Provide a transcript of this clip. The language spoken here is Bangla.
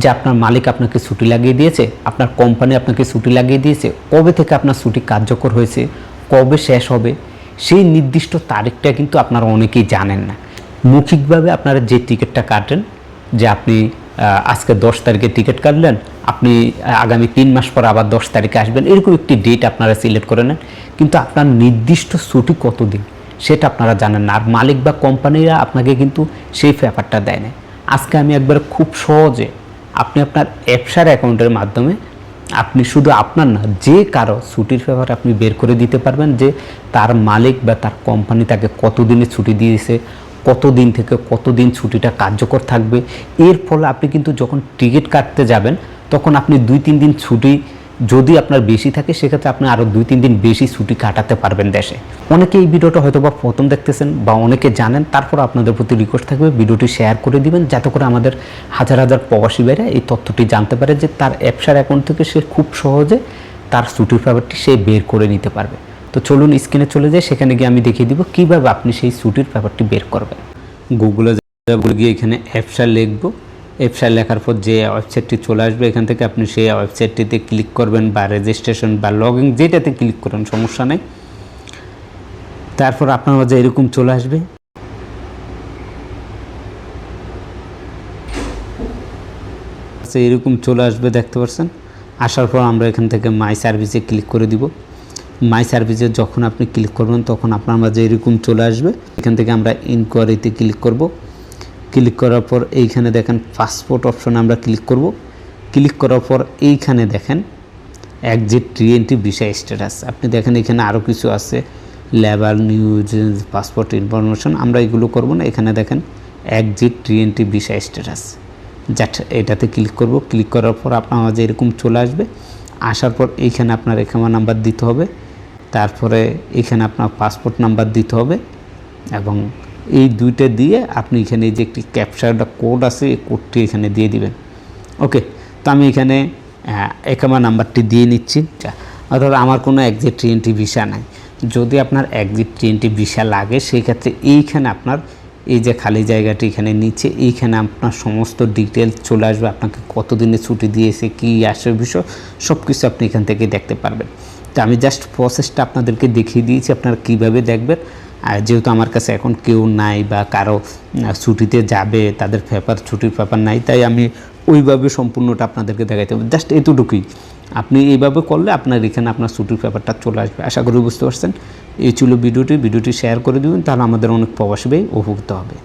যে আপনার মালিক আপনাকে ছুটি লাগিয়ে দিয়েছে, আপনার কোম্পানি আপনাকে ছুটি লাগিয়ে দিয়েছে, কবে থেকে আপনার ছুটি কার্যকর হয়েছে, কবে শেষ হবে, সেই নির্দিষ্ট তারিখটা কিন্তু আপনারা অনেকেই জানেন না। মৌখিকভাবে আপনারা যে টিকিটটা কাটেন যে আপনি আজকে দশ তারিখে টিকিট কাটলেন, আপনি আগামী তিন মাস পর আবার দশ তারিখে আসবেন, এরকম একটি ডেট আপনারা সিলেক্ট করে নেন। কিন্তু আপনার নির্দিষ্ট ছুটি কতদিন, সেটা আপনারা জানেন না। আর মালিক বা কোম্পানিরা আপনাকে কিন্তু সেই ব্যাপারটা দেয় না আজকে আমি একবার খুব সহজে আপনি আপনার অ্যাপসার অ্যাকাউন্টের মাধ্যমে আপনি শুধু আপনার না, যে কারও ছুটির ব্যাপারে আপনি বের করে দিতে পারবেন যে তার মালিক বা তার কোম্পানি তাকে কতদিনের ছুটি দিয়েছে কত দিন থেকে কত দিন ছুটিটা কার্যকর থাকবে। এর ফলে আপনি কিন্তু যখন টিকিট কাটতে যাবেন, তখন আপনি দুই, তিন দিন ছুটি যদি আপনার বেশি থাকে, সেক্ষেত্রে আপনি আরও দুই, তিন দিন বেশি ছুটি কাটাতে পারবেন দেশে। অনেকে এই ভিডিওটা হয়তো বা প্রথম দেখতেছেন বা অনেকে জানেন, তারপর আপনাদের প্রতি রিকোয়েস্ট থাকবে ভিডিওটি শেয়ার করে দিবেন, যাতে করে আমাদের হাজার হাজার প্রবাসী বাইরে এই তথ্যটি জানতে পারে যে তার অ্যাপসার অ্যাকাউন্ট থেকে সে খুব সহজে তার ছুটির ব্যাপারটি সে বের করে নিতে পারবে। তো চলুন স্ক্রিনে চলে যাই, সেখানে গিয়ে আমি দেখিয়ে দিব কীভাবে আপনি সেই ছুটির ব্যাপারটি বের করবেন। গুগলে গিয়ে এখানে অ্যাপসার লিখব। অ্যাপসার লেখার পর যে ওয়েবসাইটটি চলে আসবে, এখান থেকে আপনি সেই ওয়েবসাইটটিতে ক্লিক করবেন বা রেজিস্ট্রেশন বা লগ ইন যেটাতে ক্লিক করেন, সমস্যা নেই। তারপর আপনার মাঝে এরকম চলে আসবে। আচ্ছা এরকম চলে আসবে, দেখতে পাচ্ছেন? আসার পর আমরা এখান থেকে মাই সার্ভিসে ক্লিক করে দিব। মাই সার্ভিসে যখন আপনি ক্লিক করবেন, তখন আপনার মাঝে এরকম চলে আসবে। এখান থেকে আমরা ইনকোয়ারিতে ক্লিক করব। ক্লিক করার পর এইখানে দেখেন পাসপোর্ট অপশনে আমরা ক্লিক করব। ক্লিক করার পর এইখানে দেখেন একজিট টিএনটি ভিসা স্ট্যাটাস আপনি দেখেন এখানে আরও কিছু আছে লেবার নিউজ পাসপোর্ট ইনফরমেশন আমরা এগুলো করব না, এখানে দেখেন exit TNT visa status just এটাতে ক্লিক করব। ক্লিক করার পর আপনার মাঝে এরকম চলে আসবে। আসার পর এইখানে আপনার এখানে নাম্বার দিতে হবে। তারপরে এখানে আপনার পাসপোর্ট নাম্বার দিতে হবে এবং এই দুইটা দিয়ে আপনি এখানে যে একটি ক্যাপচারটা কোড আছে, এই কোডটি এখানে দিয়ে দিবেন। ওকে তো আমি এখানে একামা নাম্বারটি দিয়ে নিচ্ছি। অর্থাৎ আমার কোনো একজিট টিএনটি ভিসা নাই। যদি আপনার একজিট টিএনটি ভিসা লাগে সেই ক্ষেত্রে এইখানে আপনার, এই যে খালি জায়গাটি এখানে নিচে, এইখানে আপনার সমস্ত ডিটেলস চলে আসবে। আপনাকে কতদিনে ছুটি দিয়েছে, কী আসে বিষয় সব কিছু আপনি এখান থেকে দেখতে পারবেন। তো আমি জাস্ট প্রসেসটা আপনাদেরকে দেখিয়ে দিয়েছি, আপনারা কীভাবে দেখবেন। আর যেহেতু আমার কাছে এখন কেউ নাই বা কারও ছুটিতে যাবে, তাদের পেপার, ছুটির পেপার নাই, তাই আমি ওইভাবে সম্পূর্ণটা আপনাদেরকে দেখাইতে হবে। জাস্ট এতটুকুই। আপনি এইভাবে করলে আপনার এখানে আপনার ছুটির পেপারটা চলে আসবে। আশা করি বুঝতে পারছেন। এই ছিল ভিডিওটি। ভিডিওটি শেয়ার করে দেবেন, তাহলে আমাদের অনেক প্রবাসী উপকৃত হবে।